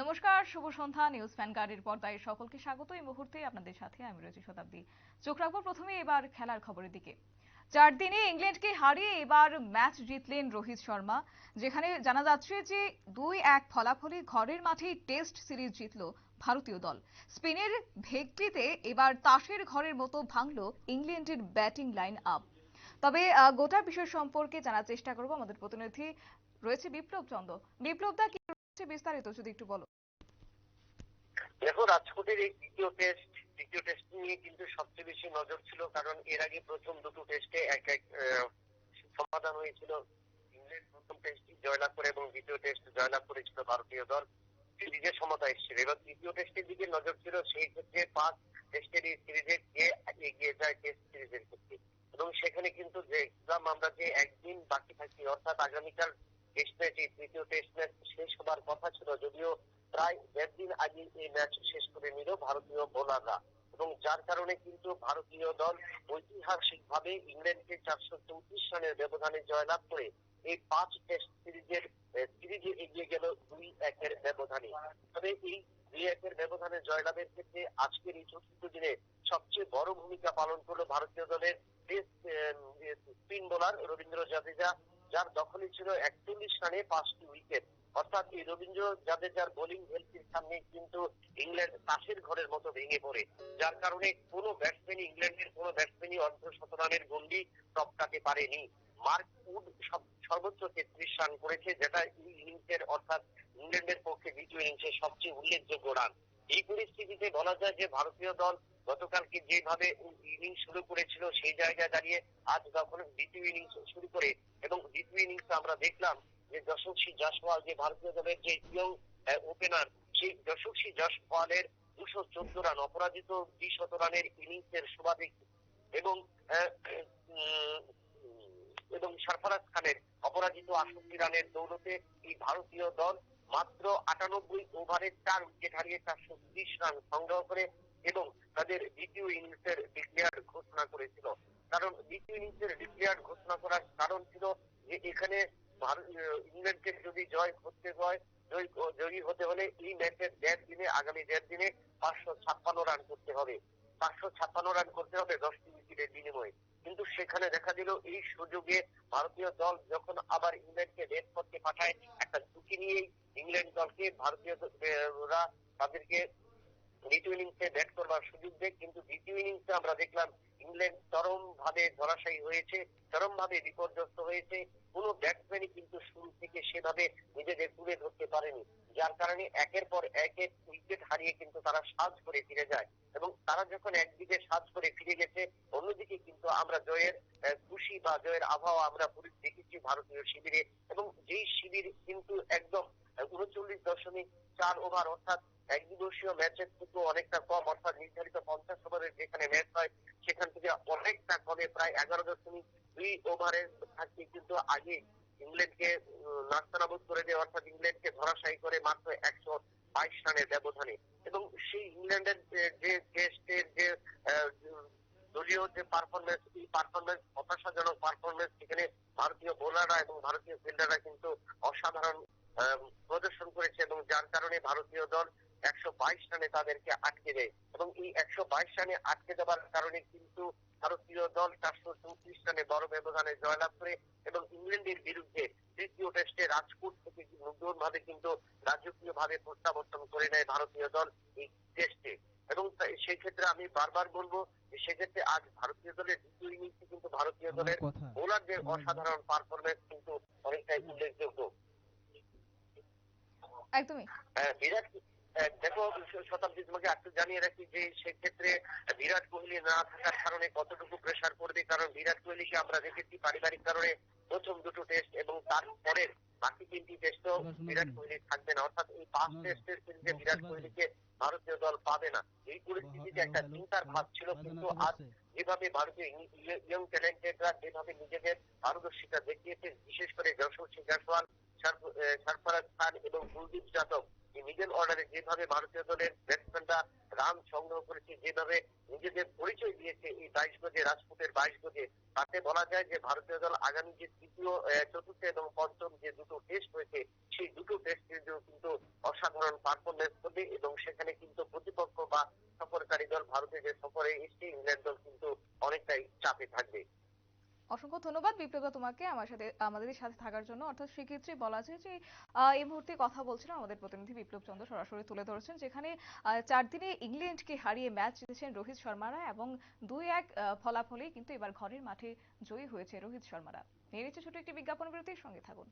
নমস্কার, শুভ সন্ধ্যা, নিউজ ফ্যানগার্ডের পর্দায় সকলকে স্বাগত। এই মুহূর্তে আপনাদের সাথে আমি রয়েছি শতাব্দী। চোখ রাখব প্রথমে এবার খেলার খবরের দিকে। চার দিনে ইংল্যান্ডকে হারিয়ে এবার ম্যাচ জিতলেন রোহিত শর্মা, যেখানে জানা যাচ্ছে যে দুই এক ফলাফলে ঘরের মাঠেই টেস্ট সিরিজ জিতল ভারতীয় দল। স্পেনের ভেগটিতে এবার তাসের ঘরের মতো ভাঙল ইংল্যান্ডের ব্যাটিং লাইন আপ তবে গোটা বিষয় সম্পর্কে জানার চেষ্টা করব আমাদের প্রতিনিধি রয়েছে বিপ্লব চন্দ্র বিপ্লব দা, কি বিস্তারিত যদি একটু বলো। দেখো, রাজকোটের এই দ্বিতীয় টেস্ট দ্বিতীয় টেস্ট নিয়ে কিন্তু সবচেয়ে বেশি নজর ছিল, কারণ এর আগে প্রথম দুটো টেস্টে এক এক সমাধান হয়েছিল। ইংল্যান্ড প্রথম টেস্টটি জয়লাভ করে এবং দ্বিতীয় টেস্ট জয়লাভ করেছিল ভারতীয় দল। সিরিজের সমতা এসেছিল। এবার তৃতীয় টেস্টের দিকে নজর ছিল, সেই ক্ষেত্রে পাঁচ টেস্টের এই সিরিজে কে এগিয়ে যায় টেস্ট সিরিজের ক্ষেত্রে। এবং সেখানে কিন্তু দেখলাম আমরা যে একদিন বাকি থাকি, অর্থাৎ আগামীকাল টেস্ট ম্যাচ তৃতীয় টেস্ট ম্যাচ শেষ হবার কথা ছিল, যদিও প্রায় দেড় দিন আগে এই ম্যাচ শেষ করে নিল ভারতীয় বোলাররা। এবং যার কারণে কিন্তু ভারতীয় দল ঐতিহাসিক ভাবে ইংল্যান্ডকে চারশো চৌত্রিশ রানের ব্যবধানে জয়লাভ করে এই পাঁচ টেস্ট সিরিজের সিরিজে এগিয়ে গেল দুই একের ব্যবধানে। তবে এই দুই একের ব্যবধানে জয়লাভের ক্ষেত্রে আজকের এই চতুর্থ দিনে সবচেয়ে বড় ভূমিকা পালন করল ভারতীয় দলের test spin bowler Ravindra Jadeja. যার দখলে ছিল একচল্লিশ রানে পাঁচটি উইকেট। অর্থাৎ এই রবীন্দ্র জাদেজার বোলিং হেলথের সামনে কিন্তু ইংল্যান্ড তাসের ঘরের মতো ভেঙে পড়ে। যার কারণে কোনো ব্যাটসম্যান ইংল্যান্ডের কোনো ব্যাটসম্যানই অর্ধ শতরানের গন্ডি টপকাতে পারেনি। মার্ক উড সর্বোচ্চ তেত্রিশ রান করেছে, যেটা এই ইনিংসের অর্থাৎ ইংল্যান্ডের পক্ষে দ্বিতীয় ইনিংসের সবচেয়ে উল্লেখযোগ্য রান। এই পরিস্থিতিতে বলা যায় যে ভারতীয় দল গতকালকে যেভাবে ইনিংস শুরু করেছিল, সেই জায়গায় দাঁড়িয়ে আজ যখন দ্বিতীয় ইনিংস শুরু করে এবং দ্বিতীয় ইনিংসে আমরা দেখলাম যে যশস্বী জয়সওয়াল, যে ভারতীয় দলের যে ইয়ং ওপেনার সেই যশস্বী জয়সওয়ালের দুশো চোদ্দ রান, অপরাজিত দ্বিশত রানের ইনিংসের সর্বাধিক এবং এবং সরফরাজ খানের অপরাজিত আটষট্টি রানের দৌলতে এই ভারতীয় দল মাত্র আটানব্বই ওভারে চার উইকেট হারিয়ে চারশো রান সংগ্রহ করে এবং তাদের দ্বিতীয় ইনিংসের ডিক্লেয়ার ঘোষণা করেছিল। কারণ দ্বিতীয় ইনিংসের ডিক্লেয়ার ঘোষণা করার কারণ ছিল যে এখানে ইংল্যান্ডকে যদি জয় করতে হয়, জয়ী হতে হলে এই ম্যাচের দেড় দিনে, আগামী দেড় দিনে পাঁচশো ছাপ্পান্ন রান করতে হবে। পাঁচশো ছাপ্পান্ন রান করতে হবে দশটি উইকেটের বিনিময়ে। কিন্তু সেখানে দেখা দিল এই সুযোগে ভারতীয় দল যখন আবার ইংল্যান্ডকে রেড করতে পাঠায়, একটা ঝুঁকি নিয়েই ইংল্যান্ড দলকে ভারতীয়রা তাদেরকে দ্বিতীয় ইনিংসে ব্যাট করবার সুযোগ দেয়, কিন্তু দ্বিতীয় ইনিংসে আমরা দেখলাম ইংল্যান্ড চরম ভাবে ধরাশায়ী হয়েছে চরম ভাবে বিপর্যস্ত হয়েছে। কোনো ব্যাটসম্যানই কিন্তু শুরু থেকে সেভাবে নিজেদের তুলে ধরতে পারেনি। যার কারণে একের পর একের উইকেট হারিয়ে কিন্তু তারা সাজ করে ফিরে যায়। এবং তারা যখন একদিকে সাজ করে ফিরে গেছে, অন্যদিকে কিন্তু আমরা জয়ের খুশি বা জয়ের আবহাওয়া আমরা দেখেছি ভারতীয় শিবিরে। এবং যেই শিবির কিন্তু একদম উনচল্লিশ দশমিক চার ওভার অর্থাৎ এক দিবসীয় ম্যাচের থেকে অনেকটা কম, অর্থাৎ নির্ধারিত পঞ্চাশ ওভারের যেখানে ম্যাচ হয়, সেখান থেকে অনেকটা কমে, প্রায় এগারো দশমিক দুই ওভারে থাকতে কিন্তু আগে ইংল্যান্ডকে নাস্তানাবুদ করে দেয়, অর্থাৎ ইংল্যান্ডকে ধরাশায়ী করে মাত্র একশো বাইশ রানের ব্যবধানে। এবং সেই ইংল্যান্ডের যে- টেস্টের যে দলীয় যে পারফরমেন্স এই পারফরমেন্স হতাশাজনক পারফরমেন্স সেখানে ভারতীয় বোলাররা এবং ভারতীয় ফিল্ডাররা কিন্তু অসাধারণ প্রদর্শন করেছে এবং যার কারণে ভারতীয় দল একশো বাইশ রানে তাদেরকে আটকে দেয়। এবং এই একশো বাইশ রানে আটকে দেওয়ার কারণে কিন্তু ভারতীয় দল চারশো চৌত্রিশ রানে বড় ব্যবধানে জয়লাভ করে এবং ইংল্যান্ডের বিরুদ্ধে তৃতীয় টেস্টে রাজকোট থেকে নতুন ভাবে কিন্তু রাজকীয় ভাবে প্রত্যাবর্তন করে নেয় ভারতীয় দল এই টেস্টে। এবং তাই- সেই ক্ষেত্রে আমি বারবার বলব যে সেক্ষেত্রে আজ ভারতীয় দলের দ্বিতীয় ইনিংসে কিন্তু ভারতীয় দলের বোলারদের অসাধারণ পারফরমেন্স কিন্তু অনেকটাই উল্লেখযোগ্য। একদমই। আহ, বিরাট দেখো শতাব্দী তোমাকে একটু জানিয়ে রাখি যে সেক্ষেত্রে বিরাট কোহলি না থাকার কারণে কতটুকু প্রেসার পড়বে কারণ বিরাট কোহলিকে আমরা দেখেছি পারিবারিক কারণে প্রথম দুটো টেস্ট এবং তারপরের বাকি তিনটি টেস্টও বিরাট কোহলি থাকবে না। অর্থাৎ এই পাঁচ টেস্টের সিরিজে বিরাট কোহলিকে ভারতীয় দল পাবে না। এই পরিস্থিতিতে একটা চিন্তার ভাব ছিল কিন্তু আজ যেভাবে ভারতীয় ইয়ং ট্যালেন্টেডরা যেভাবে নিজেদের পারদর্শিতা দেখিয়েছে বিশেষ করে যশস্বী জয়সওয়াল সরফ- আহ, সরফরাজ খান এবং কুলদীপ যাদব এই মিডল অর্ডারে যেভাবে ভারতীয় দলের ব্যাটসম্যানরা রান সংগ্রহ করেছে, যেভাবে নিজেদের পরিচয় দিয়েছে এই বাইশ গজে, রাজপুতের বাইশ গজে, তাতে বলা যায় যে ভারতীয় দল আগামী যে তৃতীয় চতুর্থ এবং পঞ্চম যে দুটো টেস্ট হয়েছে সেই দুটো টেস্টের কিন্তু অসাধারণ পারফরমেন্স করবে এবং সেখানে কিন্তু প্রতিপক্ষ বা সফরকারী দল ভারতে যে সফরে এসছে, ইংল্যান্ড দল কিন্তু অনেকটাই চাপে থাকবে। অসংখ্য ধন্যবাদ বিপ্লবা তোমাকে আমার সাথে আমাদের সাথে থাকার জন্য। অর্থাৎ সেক্ষেত্রে বলা যায় যে এই মুহূর্তে কথা বলছিলাম আমাদের প্রতিনিধি বিপ্লব চন্দ্র সরাসরি তুলে ধরেছেন যেখানে চার দিনে ইংল্যান্ডকে হারিয়ে ম্যাচ জিতেছেন রোহিত শর্মারা এবং দুই এক আহ, ফলাফলেই কিন্তু এবার ঘরের মাঠে জয়ী হয়েছে রোহিত শর্মারা। নিয়ে ছোট একটি বিজ্ঞাপন বিরতির সঙ্গে থাকুন।